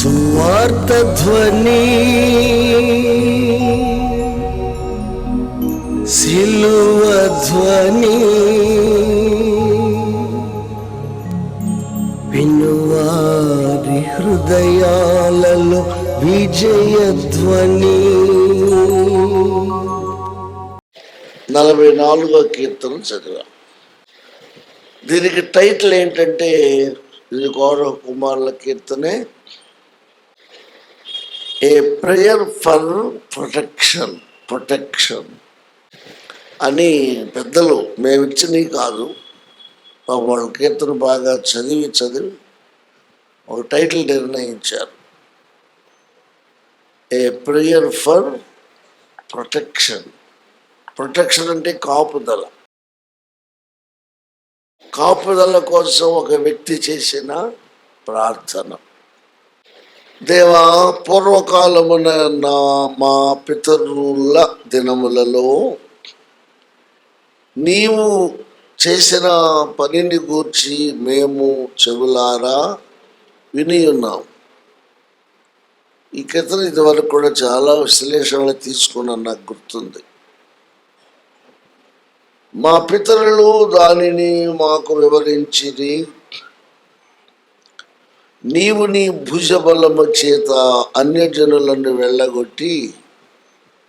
సువార్త ధ్వని సిలువ ధ్వని వినువారి హృదయాలలో విజయ ధ్వని నలభై నాలుగో కీర్తన చదివా. దీనికి టైటిల్ ఏంటంటే ఇది గౌరవ కుమారుల కీర్తనే. A prayer for protection protection అని పెద్దలు మేము ఇచ్చినవి కాదు. పాపం వాళ్ళ కీర్తన బాగా చదివి చదివి ఒక టైటిల్ నిర్ణయించారు. A prayer for protection protection అంటే కాపుదల. కాపుదల కోసం ఒక వ్యక్తి చేసిన ప్రార్థన. దేవా పూర్వకాలమున నా మా పితరుల దినములలో నీవు చేసిన పనిని గూర్చి మేము చెవులారా విని ఉన్నాం. ఈ కథను ఇదివరకు కూడా చాలా విశ్లేషణలు తీసుకున్నాను నాకు గుర్తుంది. మా పితరులు దానిని మాకు వివరించిరి. నీవు నీ భుజబలము చేత అన్యజనులను వెళ్ళగొట్టి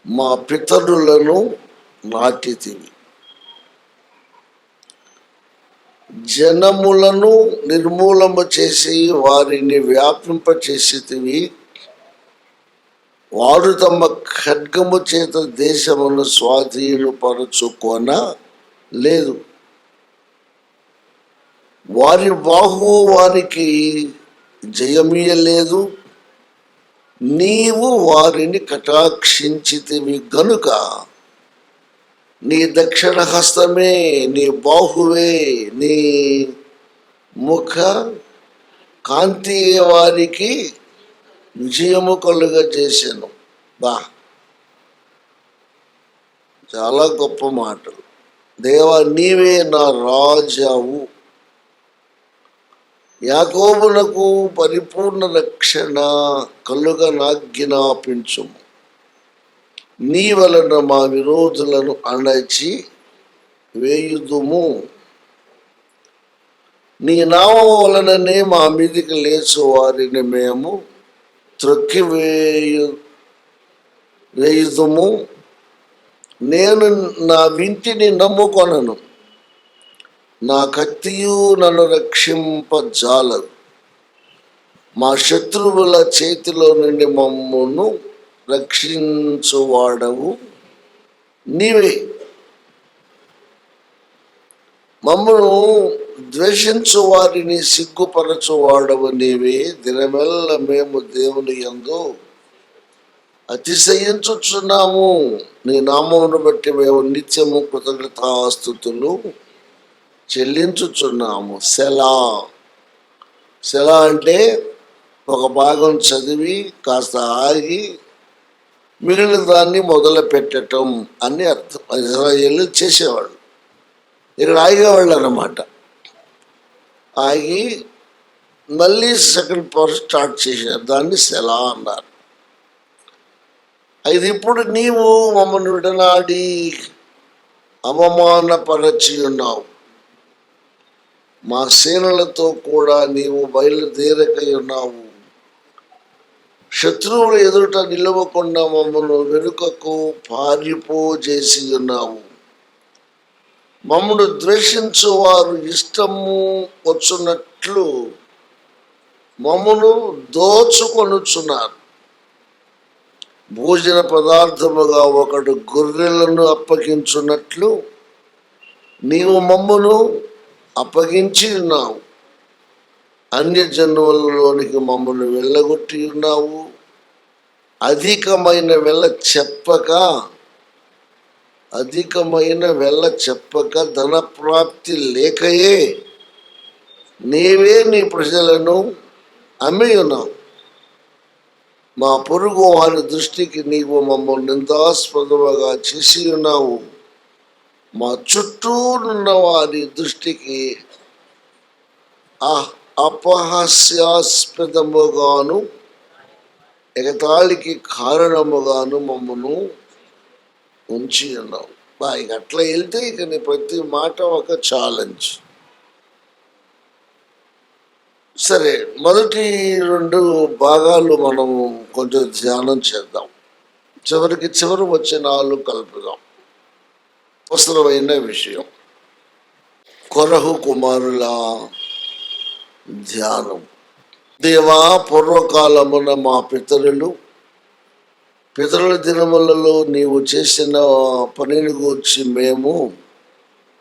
మా పితరులను నాటితివి జనములను నిర్మూలము చేసి వారిని వ్యాపింప చేసితివి వారు తమ ఖడ్గము చేత దేశమును స్వాధీనపరచుకొన లేదు. వారి బాహు వారికి జయమీయలేదు. నీవు వారిని కటాక్షించితివి గనుక నీ దక్షిణ హస్తమే నీ బాహువే నీ ముఖ కాంతి వారికి విజయము కలుగ చేశాను బా. చాలా గొప్ప మాటలు. దేవా నీవే నా రాజావు. యాకోబులకు పరిపూర్ణ రక్షణ కలుగ నాజ్ఞాపించుము నీ వలన మా విరోధులను అణచి వేయుదుము. నీ నామం వలననే మా మీదికి లేచు వారిని మేము త్రొక్కి వేయు వేయుదుము. నేను నా వింటిని నమ్ముకొనను. నా కత్తియు నన్ను రక్షింపజాలదు మా శత్రువుల చేతిలో నుండి మమ్మను రక్షించువాడవు. నీవే మమ్మను ద్వేషించు వారిని సిగ్గుపరచువాడవు. నీవే దినమెల్ల మేము దేవుని ఎందు అతిశయించుచున్నాము. నీ నామమును బట్టి మేము నిత్యము కృతజ్ఞతాస్థుతులు చెల్లించుచున్నాము. సెలా. సెలా అంటే ఒక భాగం చదివి కాస్త ఆగి మిగిలిన దాన్ని మొదలు పెట్టటం అని అర్థం. ఇజ్రాయేల్ చేసేవాళ్ళు. ఇక్కడ ఆగేవాళ్ళు అన్నమాట. ఆగి మళ్ళీ సెకండ్ పవర్ స్టార్ట్ చేశారు. దాన్ని సెలా అన్నారు. అయితే ఇప్పుడు నీవు మమ్మల్ని విడనాడి అవమానపరచి ఉన్నావు. మా సేనలతో కూడా నీవు బయలుదేరకై ఉన్నావు శత్రువులు ఎదుట నిలవకుండా మమ్మల్ని వెనుకకు పారిపో చేసి ఉన్నావు మమ్మను ద్వేషించు వారు ఇష్టము వచ్చున్నట్లు మమ్మను దోచుకొనుచున్నారు. భోజన పదార్థముగా ఒకడు గొర్రెలను అప్పగించున్నట్లు నీవు మమ్మను అప్పగించి ఉన్నావు అన్య జన్మలలోనికి మమ్మల్ని వెళ్ళగొట్టి ఉన్నావు అధికమైన వెళ్ళ చెప్పక అధికమైన వెళ్ళ చెప్పక ధన ప్రాప్తి లేకయే నీవే నీ ప్రజలను అమ్మి ఉన్నావు మా పొరుగు వారి దృష్టికి నీవు మమ్మల్ని నిందాస్పదముగా చేసి ఉన్నావు మా చుట్టూ ఉన్న వారి దృష్టికి అపహాస్యాస్పదముగాను ఎగతాళికి కారణముగాను మమ్మను ఉంచి ఉన్నావు బా ఇక అట్లా వెళ్తే ఇక నీ ప్రతి మాట ఒక ఛాలెంజ్ సరే మొదటి రెండు భాగాలు మనం కొంచెం ధ్యానం చేద్దాం. చివరికి చివరి వచ్చే నాలుగు కలుపుదాం. అవసరమైన విషయం. కొరహు కుమారుల ధ్యానం. దేవా పూర్వకాలమున మా పితరులు పితరుల దినములలో నీవు చేసిన పనిని గురించి మేము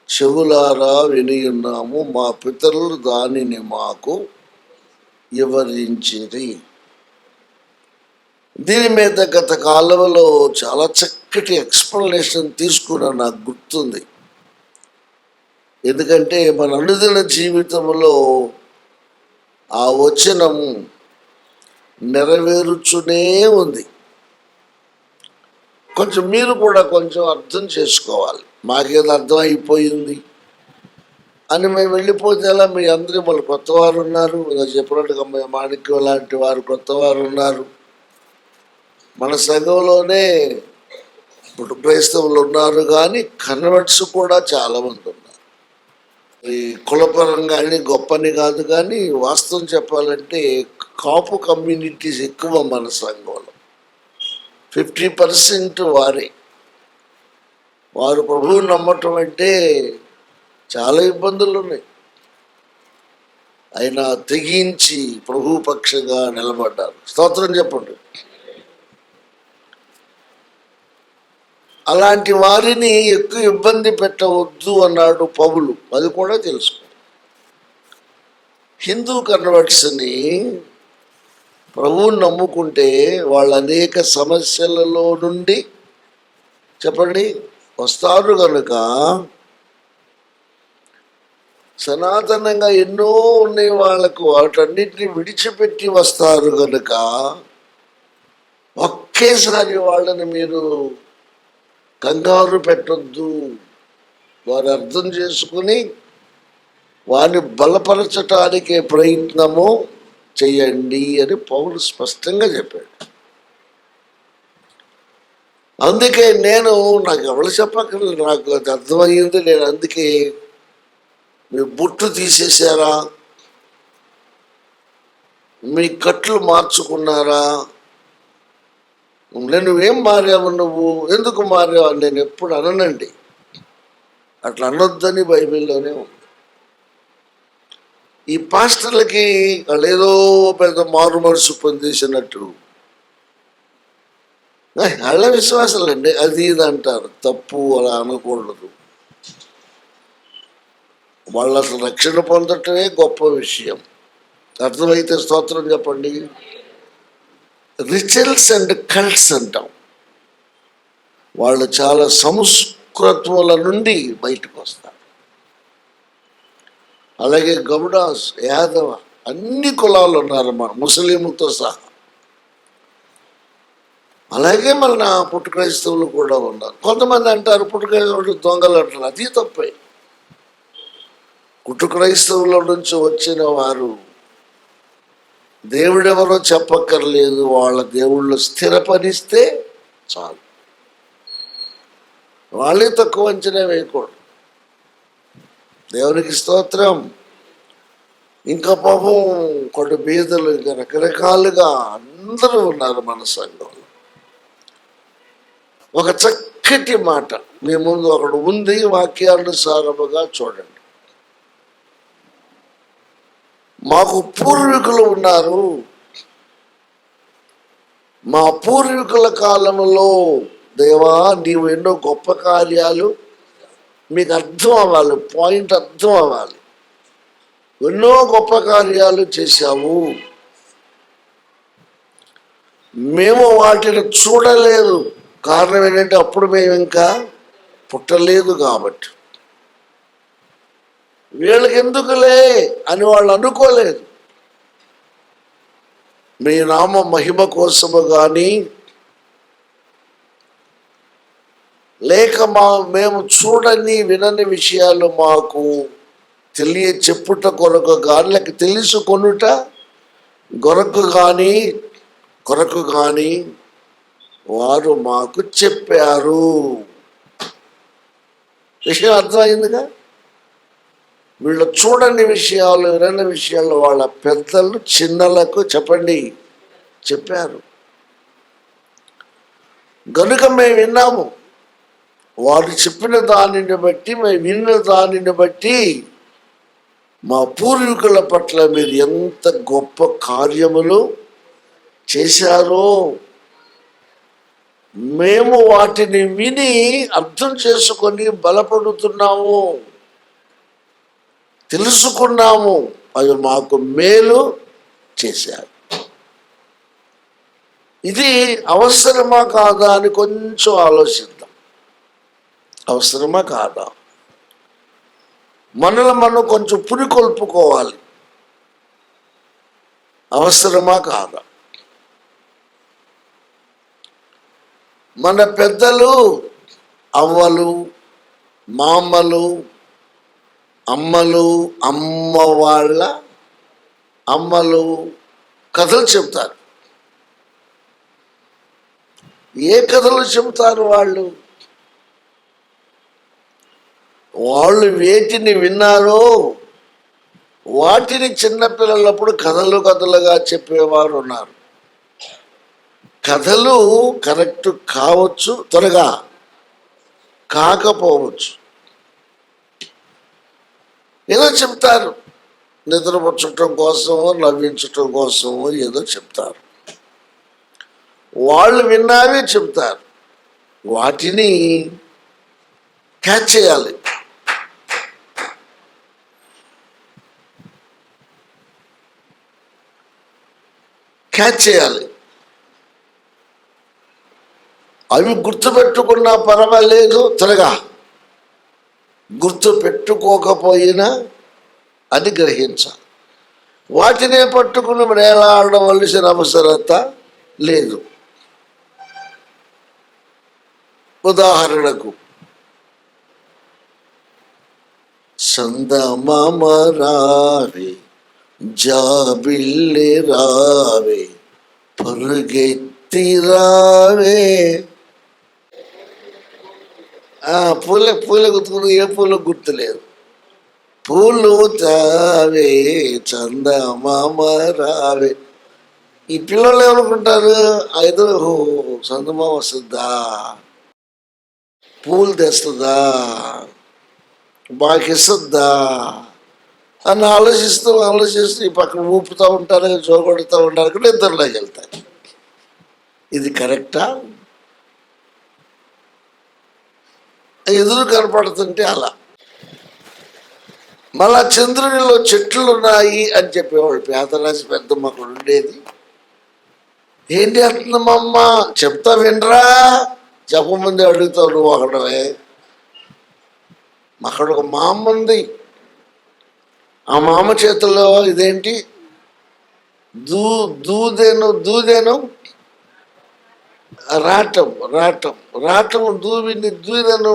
చెవులారా విని ఉన్నాము. మా పితరులు దానిని మాకు వివరించిరి. దీని మీద గత కాలంలో చాలా చక్కటి ఎక్స్ప్లెనేషన్ తీసుకున్నా నాకు గుర్తుంది. ఎందుకంటే మన అనుదిన జీవితంలో ఆ వచనం నెరవేరుచునే ఉంది. కొంచెం మీరు కూడా కొంచెం అర్థం చేసుకోవాలి. మాకేదో అర్థం అయిపోయింది అని మేము వెళ్ళిపోతే ఎలా? మీ అందరూ మళ్ళీ కొత్త వారు ఉన్నారు చెప్పినట్టుగా మా మాణిక్యం లాంటి వారు కొత్త వారు ఉన్నారు. మన సంఘంలోనే ఇప్పుడు క్రైస్తవులు ఉన్నారు కానీ కన్వర్ట్స్ కూడా చాలా మంది ఉన్నారు. ఈ కులపరంగా అని గొప్పని కాదు కానీ వాస్తవం చెప్పాలంటే కాపు కమ్యూనిటీస్ ఎక్కువ మన సంఘంలో. ఫిఫ్టీ పర్సెంట్ వారే. వారు ప్రభువు నమ్మటం అంటే చాలా ఇబ్బందులు ఉన్నాయి. అయినా తెగించి ప్రభు పక్షంగా నిలబడ్డారు. స్తోత్రం చెప్పండి. అలాంటి వారిని ఎక్కువ ఇబ్బంది పెట్టవద్దు అన్నాడు పౌలు. అది కూడా తెలుసుకో హిందూ కన్వర్ట్స్ని ప్రభువుని నమ్ముకుంటే వాళ్ళు అనేక సమస్యలలో నుండి చెప్పండి వస్తారు కనుక సనాతనంగా ఎన్నో ఉన్నాయి వాళ్ళకు వాటన్నిటిని విడిచిపెట్టి వస్తారు కనుక ఒకేసారి వాళ్ళని మీరు కంగారు పెట్టొద్దు. వారు అర్థం చేసుకుని వారిని బలపరచటానికి ప్రయత్నము చేయండి అని పౌరులు స్పష్టంగా చెప్పాడు. అందుకే నేను నాకు ఎవరు చెప్పక్కర్లేదు నాకు అది అర్థమయ్యింది. నేను అందుకే మీ బుట్టు తీసేశారా? మీ కట్లు మార్చుకున్నారా? నువ్వేం మారావు నువ్వు? ఎందుకు మారావు? అని నేను ఎప్పుడు అననండి. అట్లా అనొద్దని బైబిల్లోనే ఉంది. ఈ పాస్టర్లకి వాళ్ళు ఏదో పెద్ద మారు మనసు పొందేసినట్టు. వాళ్ళ విశ్వాసాలండి అది ఇది అంటారు. తప్పు అలా అనకూడదు. వాళ్ళ అసలు రక్షణ పొందటమే గొప్ప విషయం. అర్థమైతే స్తోత్రం చెప్పండి. రిచల్స్ అండ్ కల్ట్స్ అంటాం. వాళ్ళు చాలా సంస్కృతుల నుండి బయటకు వస్తారు. అలాగే గౌడాస్ యాదవ అన్ని కులాలు ఉన్నారు మన ముస్లింలతో సహా. అలాగే మన పుట్టు క్రైస్తవులు కూడా ఉన్నారు. కొంతమంది అంటారు పుట్టు క్రైస్తవులు దొంగలు అంటారు అది తప్పే. పుట్టు క్రైస్తవుల నుంచి వచ్చిన వారు దేవుడెవరో చెప్పక్కర్లేదు వాళ్ళ దేవుళ్ళు స్థిరపరిస్తే చాలు. వాళ్ళే తక్కువ అంచనా వేయకూడదు. దేవునికి స్తోత్రం. ఇంకా పాపం కొన్ని బీదలు ఇంకా రకరకాలుగా అందరూ ఉన్నారు మన సంఘంలో. ఒక చక్కటి మాట మీ ముందు ఒకడు ఉంది వాక్యానుసారముగా చూడండి. మాకు పూర్వీకులు ఉన్నారు. మా పూర్వీకుల కాలంలో దేవా నీవు ఎన్నో గొప్ప కార్యాలు మీకు అర్థం అవ్వాలి పాయింట్ అర్థం అవ్వాలి. ఎన్నో గొప్ప కార్యాలు చేశాము మేము వాటిని చూడలేదు. కారణం ఏంటంటే అప్పుడు మేము ఇంకా పుట్టలేదు కాబట్టి. వీళ్ళకి ఎందుకులే అని వాళ్ళు అనుకోలేదు. మీ నామ మహిమ కోసము కానీ లేక మా మేము చూడని వినని విషయాలు మాకు తెలియ చెప్పుట కొరకు కానీ లేక తెలుసుకొనుట కొరకు కానీ కొరకు కానీ వారు మాకు చెప్పారు. విషయం అర్థమైందిగా? వీళ్ళు చూడని విషయాలు వినని విషయాలు వాళ్ళ పెద్దలు చిన్నలకు చెప్పండి. చెప్పారు. గనుక మేము విన్నాము వారు చెప్పిన దానిని బట్టి మేము విన్న దానిని బట్టి మా పూర్వీకుల పట్ల మీరు ఎంత గొప్ప కార్యములు చేశారో మేము వాటిని విని అర్థం చేసుకొని బలపడుతున్నాము. తెలుసుకున్నాము. అవి మాకు మేలు చేశారు. ఇది అవసరమా కాదా అని కొంచెం ఆలోచిద్దాం. అవసరమా కాదా? మనల్ని మనం కొంచెం పురికొల్పుకోవాలి. అవసరమా కాదా? మన పెద్దలు అవ్వలు మామలు అమ్మలు అమ్మ వాళ్ళ అమ్మలు కథలు చెప్తారు ఏ కథలు చెబుతారు వాళ్ళు? వాళ్ళు వేటిని విన్నారో వాటిని చిన్నపిల్లలప్పుడు కథలు కథలుగా చెప్పేవారు ఉన్నారు. కథలు కరెక్ట్ కావచ్చు త్వరగా కాకపోవచ్చు. ఏదో చెప్తారు. నిద్రపుచ్చటం కోసమో నవ్వించటం కోసమో ఏదో చెప్తారు. వాళ్ళు విన్నావే చెప్తారు. వాటిని క్యాచ్ చేయాలి. క్యాచ్ చేయాలి. అవి గుర్తుపెట్టుకున్నా పర్వాలేదు తిరగా గుర్తు పెట్టుకోకపోయినా అని గ్రహించాలి. వాటినే పట్టుకుని వేలాడవలసిన అవసరత లేదు. ఉదాహరణకు సందమామ రావే జాబిల్లి రావే పరుగెత్తి రావే పూల పూల గుర్తుకుని ఏ పూల గుర్తులేదు. పూలు తావే చందమామ రావే ఈ పిల్లలు ఏమనుకుంటారు? ఐదు చందమామ వస్తుందా? పూలు తెస్తుందా? బాగా ఇస్తుందా? అని ఆలోచిస్తూ ఆలోచిస్తూ ఈ పక్కన ఊపుతూ ఉంటారు జోగొడుతూ ఉంటారు నిద్రలోకి వెళ్తారు. ఇది కరెక్టా? ఎదురు కనపడుతుంటే అలా. మళ్ళా చంద్రునిలో చెట్లు ఉన్నాయి అని చెప్పేవాడు పేదరాశి పెద్దమ్మ అక్కడ ఉండేది. ఏంటి అంటున్నామమ్మ? చెప్తా వినరా? చెప్పమంది అడుగుతావు నువ్వు అక్కడవే అక్కడ ఒక మామ ఉంది. ఆ మామ చేతిలో ఇదేంటి? దూ దూదేను దూదేను రాటం రాటం. రాటం దూవిని దూరను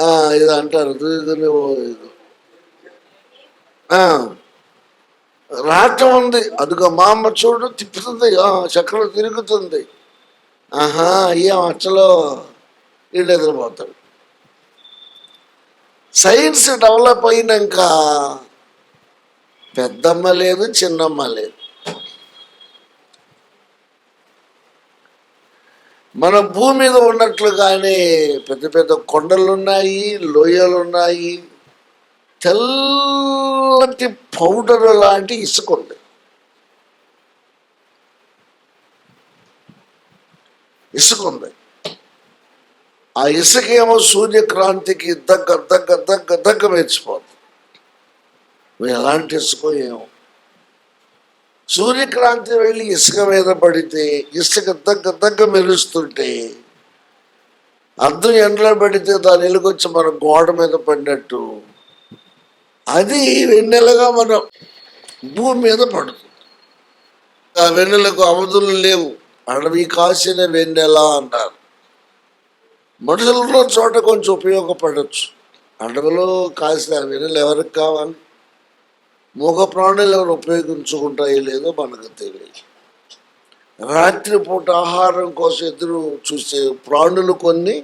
ఆ, ఇది అంటారు దూదను ఆ, రాటం ఉంది. అదిగో మా అమ్మ చూడు తిప్పుతుంది. ఆ, చక్రం తిరుగుతుంది. ఆహా ఏం అచ్చలో వీడు ఎదురుపోతాడు సైన్స్ డెవలప్ అయినాక పెద్దమ్మ లేదు చిన్నమ్మ లేదు. మన భూమి మీద ఉన్నట్లుగానే పెద్ద పెద్ద కొండలున్నాయి లోయలున్నాయి. లోయలు ఉన్నాయి తెల్లటి పౌడర్ లాంటి ఇసుక ఉంది. ఇసుక ఉంది. ఆ ఇసుక ఏమో సూర్యక్రాంతికి దగ్గర దగ్గ దగ్గ దగ్గ మెచ్చిపోతుంది ఎలాంటి ఇసుక ఏమో. సూర్యక్రాంతి వెళ్ళి ఇసుక మీద పడితే ఇసుక దగ్గ దగ్గ మెరుస్తుంటే అద్దం ఎండలో పడితే దాని ఎలుగొచ్చి మన గోడ మీద పడినట్టు అది వెన్నెలగా మనం భూమి మీద పడుతుంది. ఆ వెన్నెలకు అవధులు లేవు. అడవి కాసిన వెన్నెల అంటారు మనుషులలో చోట కొంచెం ఉపయోగపడవచ్చు అడవిలో కాసిన వెన్నెలు ఎవరికి కావాలి? మూగ ప్రాణులు ఎవరు ఉపయోగించుకుంటాయో లేదో మనకు తెలియదు. రాత్రిపూట ఆహారం కోసం ఎదురు చూసే ప్రాణులు కొన్ని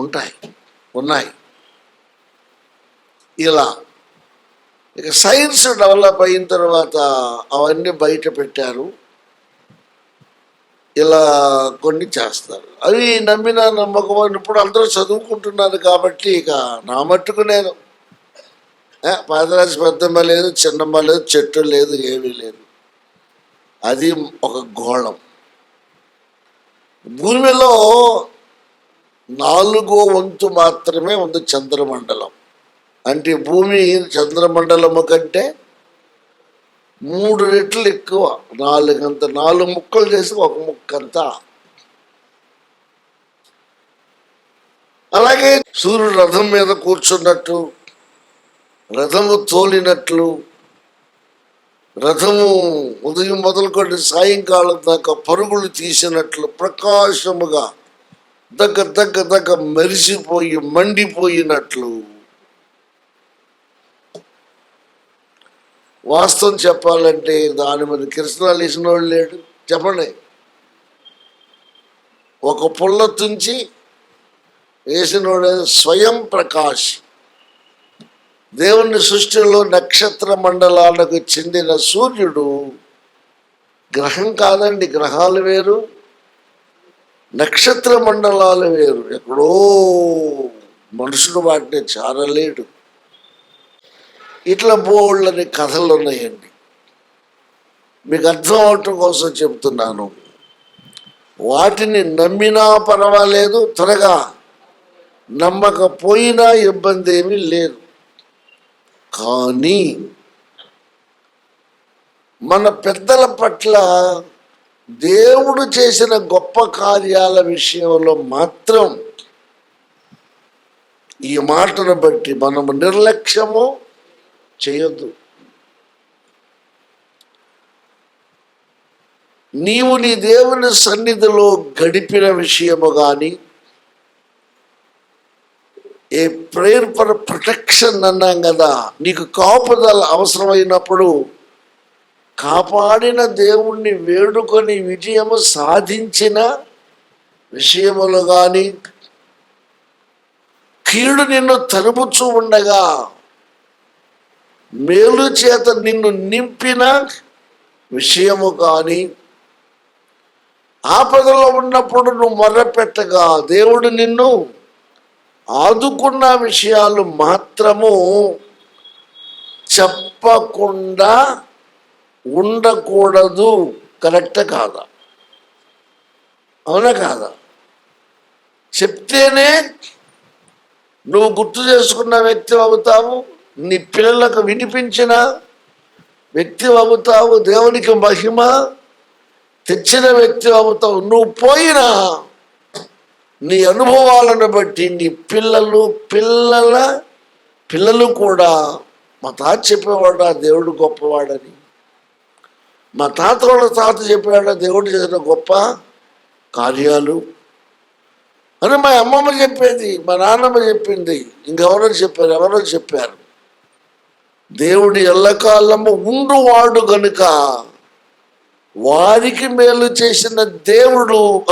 ఉంటాయి ఉన్నాయి. ఇలా ఇక సైన్స్ డెవలప్ అయిన తర్వాత అవన్నీ బయట పెట్టారు. ఇలా కొన్ని చేస్తారు. అవి నమ్మిన నమ్మకం ఇప్పుడు అందరూ చదువుకుంటున్నారు కాబట్టి ఇక నా మట్టుకు నేను పాదరాజు పెద్దమ్మ లేదు చిన్నమ్మ లేదు చెట్టు లేదు ఏమీ లేదు. అది ఒక గోళం. భూమిలో నాలుగో వంతు మాత్రమే ఉంది చంద్రమండలం. అంటే భూమి చంద్రమండలము కంటే మూడు రెట్లు ఎక్కువ. నాలుగంత నాలుగు ముక్కలు చేసి ఒక ముక్కంతా అలాగే సూర్యుడు రథం మీద కూర్చున్నట్టు రథము తోలినట్లు రథము ఉదయం మొదలుకొని సాయంకాలం దాకా పరుగులు తీసినట్లు ప్రకాశముగా దగ్గ దగ్గ దగ్గ మెరిసిపోయి మండిపోయినట్లు. వాస్తవం చెప్పాలంటే దాని మీద కృష్ణాలు వేసిన వాడు లేడు. చెప్పండి. ఒక పుల్ల తుంచి వేసినోడు స్వయం ప్రకాష్ దేవుని సృష్టిలో నక్షత్ర మండలాలకు చెందిన సూర్యుడు గ్రహం కాదండి గ్రహాలు వేరు నక్షత్ర మండలాలు వేరు. ఎక్కడో మనుషుడు వాటిని చారలేడు. ఇట్లా బోళ్ళని కథలు ఉన్నాయండి. మీకు అర్థం అవటం కోసం చెప్తున్నాను. వాటిని నమ్మినా పర్వాలేదు త్వరగా నమ్మకపోయినా ఇబ్బంది ఏమీ లేదు. కానీ మన పెద్దల పట్ల దేవుడు చేసిన గొప్ప కార్యాల విషయంలో మాత్రం ఈ మాటను బట్టి మనము నిర్లక్ష్యము చేయొద్దు. నీవు నీ దేవుని సన్నిధిలో గడిపిన విషయము కానీ ఏ ప్రేయర్ ఫర్ ప్రొటెక్షన్ అన్నాం కదా నీకు కాపుదల అవసరమైనప్పుడు కాపాడిన దేవుణ్ణి వేడుకొని విజయము సాధించిన విషయములు కానీ కీడు నిన్ను తరుముచూ ఉండగా మేలు చేత నిన్ను నింపిన విషయము కానీ ఆపదలో ఉన్నప్పుడు నువ్వు మొర్రపెట్టగా దేవుడు నిన్ను ఆదుకున్న విషయాలు మాత్రము చెప్పకుండా ఉండకూడదు. కరెక్ట్ కాదా? అవునా కాదా? చెప్తేనే నువ్వు గుర్తు చేసుకున్న వ్యక్తి అవుతావు నీ పిల్లలకు వినిపించిన వ్యక్తి అవుతావు దేవునికి మహిమ తెచ్చిన వ్యక్తి అవుతావు. నువ్వు పోయినా నీ అనుభవాలను బట్టి నీ పిల్లలు పిల్లల పిల్లలు కూడా మా తాత చెప్పేవాడు ఆ దేవుడు గొప్పవాడని. మా తాత వాళ్ళ తాత చెప్పాడు దేవుడు చేసిన గొప్ప కార్యాలు. అని మా అమ్మమ్మ చెప్పేది మా నాన్నమ్మ చెప్పింది ఇంకెవరో చెప్పారు ఎవరో చెప్పారు. దేవుడు ఎల్లకాలము ఉండువాడు గనుక వారికి మేలు చేసిన దేవుడు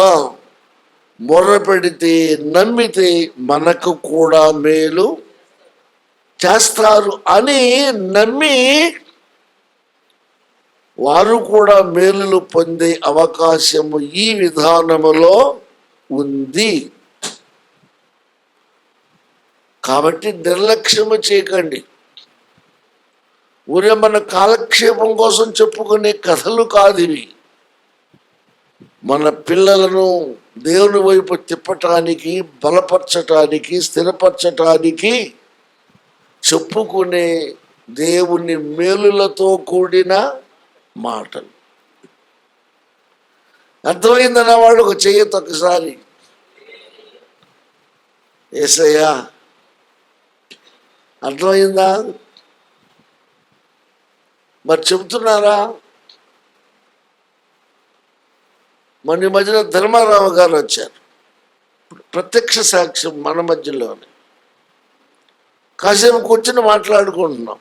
ఆ, మొర్ర పెడితే నమ్మితే మనకు కూడా మేలు చేస్తారు అని నమ్మి వారు కూడా మేలులు పొందే అవకాశము ఈ విధానములో ఉంది. కాబట్టి నిర్లక్ష్యము చేయకండి. ఊరే మన కాలక్షేపం కోసం చెప్పుకునే కథలు కాదు ఇవి మన పిల్లలను దేవుని వైపు తిప్పటానికి బలపరచటానికి స్థిరపరచటానికి చెప్పుకునే దేవుని మేలులతో కూడిన మాటలు. అర్థమైందన్న వాడు ఒక చెయ్యొద్దు ఒకసారి? ఏసయ్యా అర్థమైందా? మరి చెబుతున్నారా? మన మధ్యలో ధర్మారావు గారు వచ్చారు. ప్రత్యక్ష సాక్ష్యం మన మధ్యలోనే. కాసేపు కూర్చొని మాట్లాడుకుంటున్నాం.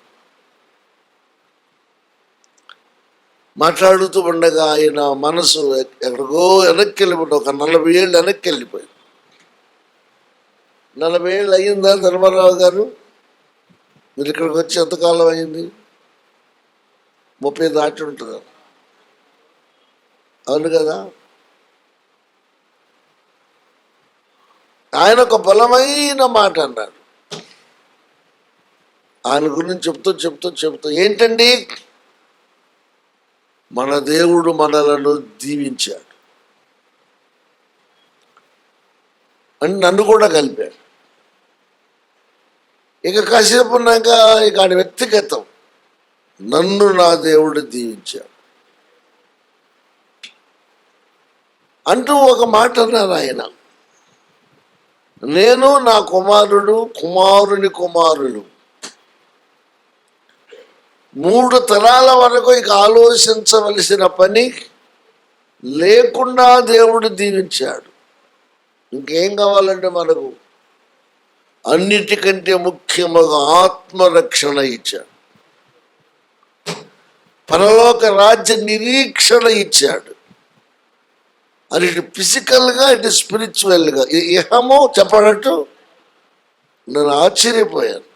మాట్లాడుతూ ఉండగా ఆయన మనసు ఎక్కడికో వెనక్కి వెళ్ళిపోయి ఒక నలభై ఏళ్ళు వెనక్కి వెళ్ళిపోయింది. నలభై ఏళ్ళు అయ్యిందా ధర్మారావు గారు మీరు ఇక్కడికి వచ్చి ఎంతకాలం అయింది ముప్పై దాటి ఉంటుంది? అవును కదా? ఆయన ఒక బలమైన మాట అన్నాడు ఆయన గురించి చెప్తూ చెప్తూ చెప్తూ ఏంటండి? మన దేవుడు మనలను దీవించాడు. అని నన్ను కూడా కలిపాడు. ఇక కాసేపు ఉన్నాక ఇక ఆయన వ్యక్తిగతం నన్ను నా దేవుడు దీవించాడు. అంటూ ఒక మాట అన్నారు ఆయన. నేను నా కుమారుడు కుమారుని కుమారులు. మూడు తరాల వరకు ఇక ఆలోచించవలసిన పని లేకుండా దేవుడు దీవించాడు. ఇంకేం కావాలంటే మనకు? అన్నిటికంటే ముఖ్యముగా ఆత్మరక్షణ ఇచ్చాడు. పరలోక రాజ్య నిరీక్షణ ఇచ్చాడు. అది ఇటు ఫిజికల్గా ఇటు స్పిరిచువల్గా ఇహమో చెప్పనట్టు నేను ఆశ్చర్యపోయాను.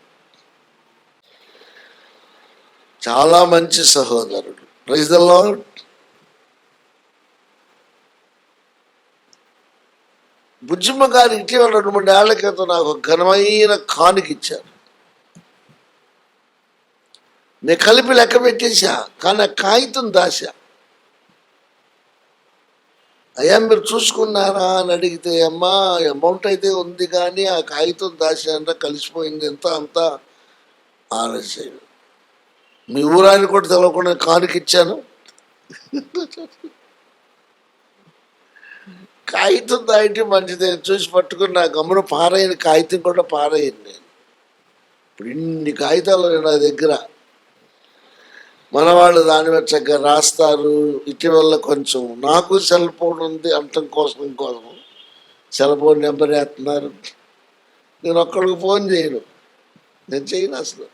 చాలా మంచి సహోదరుడు. ప్రైజ్ ద లాడ్ బుజ్జిమ్మ గారు ఇటీవల రెండు మూడు ఏళ్ళ క్రితం నాకు ఘనమైన కానుక ఇచ్చారు. నేను కలిపి లెక్క పెట్టేశా కానీ కాగితం దాశా. అయ్యా మీరు చూసుకున్నారా అని అడిగితే అమ్మా అమౌంట్ అయితే ఉంది కానీ ఆ కాగితం దాశా కలిసిపోయింది ఎంత అంతా ఆలస్యం. మీ ఊరాన్ని కూడా తెలవకుండా కానుకి ఇచ్చాను. కాగితం దాటి మంచిదే చూసి పట్టుకుని నా గమ్మున పారయ్యని కాగితం కూడా పారయ్యింది నేను. ఇప్పుడు ఇన్ని కాగితాలు నా దగ్గర. మన వాళ్ళు దాని మీద చక్కగా రాస్తారు. ఇటీవల కొంచెం నాకు సెల్ ఫోన్ ఉంది అంటం కోసం కోసం. సెల్ ఫోన్ నెంబర్ వేస్తున్నారు. నేను ఒక్కడికి ఫోన్ చేయను. నేను చేయను అసలు.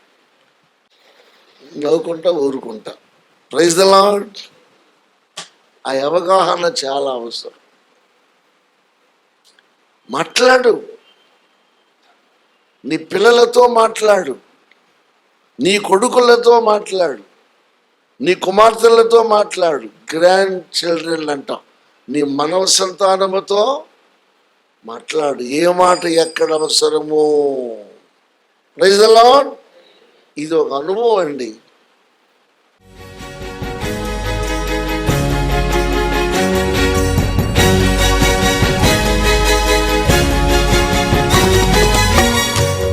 నవ్వుకుంటా ఊరుకుంటా. ప్రైజ్ ద లాడ్ ఆ అవగాహన చాలా అవసరం. మాట్లాడు. నీ పిల్లలతో మాట్లాడు. నీ కొడుకులతో మాట్లాడు. నీ కుమార్తెలతో మాట్లాడు. గ్రాండ్ చిల్డ్రన్ అంటాం. నీ మనవ సంతానముతో మాట్లాడు. ఏ మాట ఎక్కడ అవసరమో. ప్రైజ్ ద ఇది ఒక అనుభవం అండి.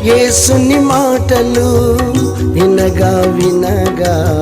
ఏసుని మాటలు వినగా వినగా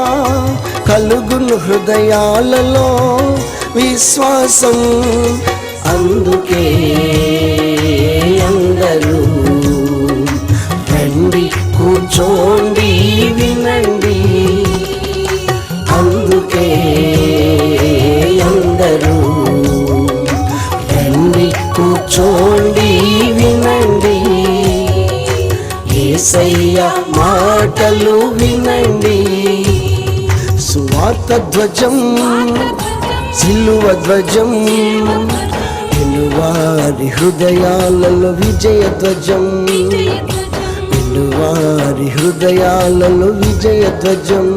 కలుగును హృదయాలలో విశ్వాసం. అందుకే అందరూ రండి కూర్చోండి వినండి. అందుకే అందరూ రండి కూర్చోండి వినండి. ఏసయ్య మాటలు వి సువార్త ధ్వజం సిలువ ధ్వజం వారి హృదయాలలో విజయ ధ్వజం వారి హృదయాలలో విజయ ధ్వజం